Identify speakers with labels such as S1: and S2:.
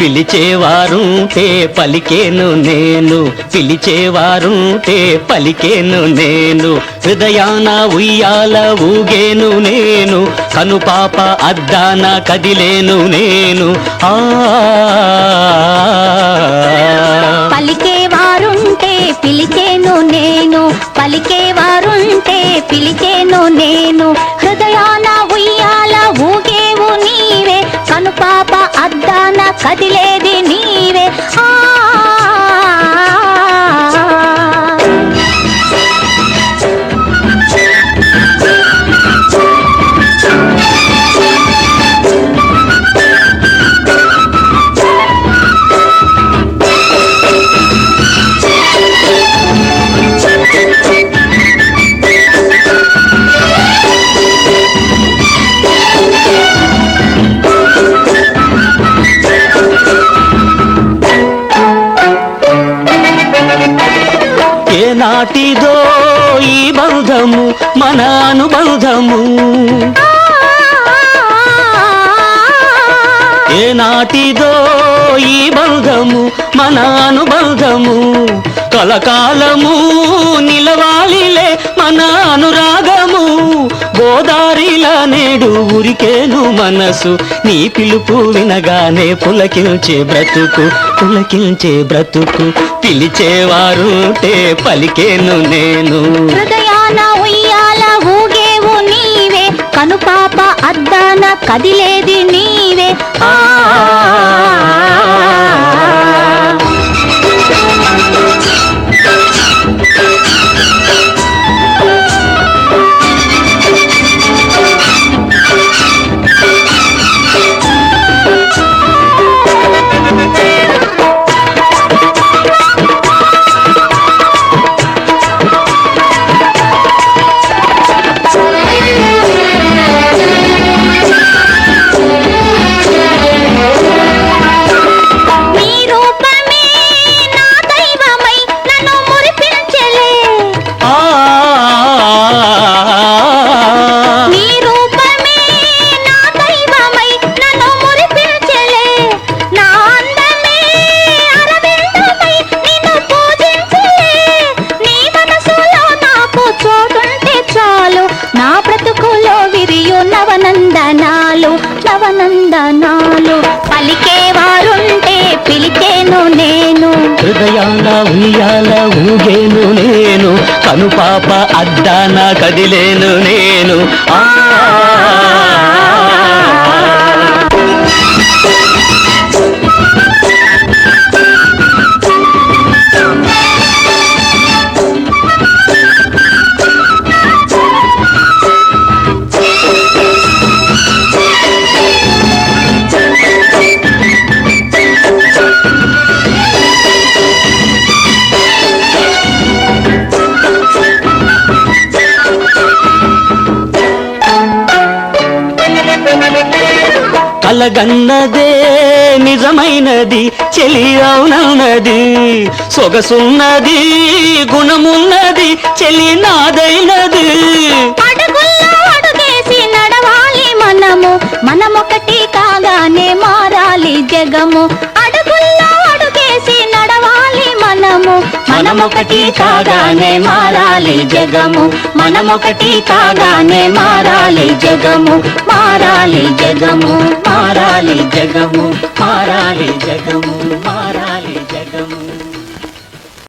S1: పిలిచేవారుంటే పలికేను నేను. పిలిచేవారుంటే పలికేను నేను. హృదయాన ఉయ్యాల ఊగేను నేను. కనుపాప అద్దాన కదిలేను నేను. ఆ.
S2: పలికేవారుంటే పిలిచేను నేను. పలికేవారుంటే పిలిచేను నేను. కదిలేది నీ
S1: నాటిదో ఈ బంధము మన అనుబంధము ఏనాటిదో ఈ బంధము మన అనుబంధము కలకాలము నిలవాలిలే మన అనురాగము గోదారిల నేడు ఉరికేను మనసు నీ పిలుపు వినగానే పులకించే బ్రతుకు పులకించే బ్రతుకు. పిలిచేవారుంటే పలికేను నేను.
S2: హృదయాన పాప అద్దాన కదిలేది నీవే. ఆ పలికే పలికేవారుంటే పిలిచేను నేను.
S1: హృదయాల ఉయ్యాల ఊగేను నేను. కనుపాప అద్దాన కదిలేను నేను. ఆ! కలగన్నదే నిజమైనది చెలి అవునన్నది సొగసున్నది గుణమున్నది చెలి నాదైనది.
S2: నడవాలి మనము మనమొకటి కాగానే మారాలి జగము. అడుగుల్లో అడుగేసి నడవాలి మనము మనమొకటి కాగానే మారాలి జగము. మనమొకటి కాగానే మారాలి జగము. మారాలి జగము మారాలి జగము మారాలి జగము మారాలి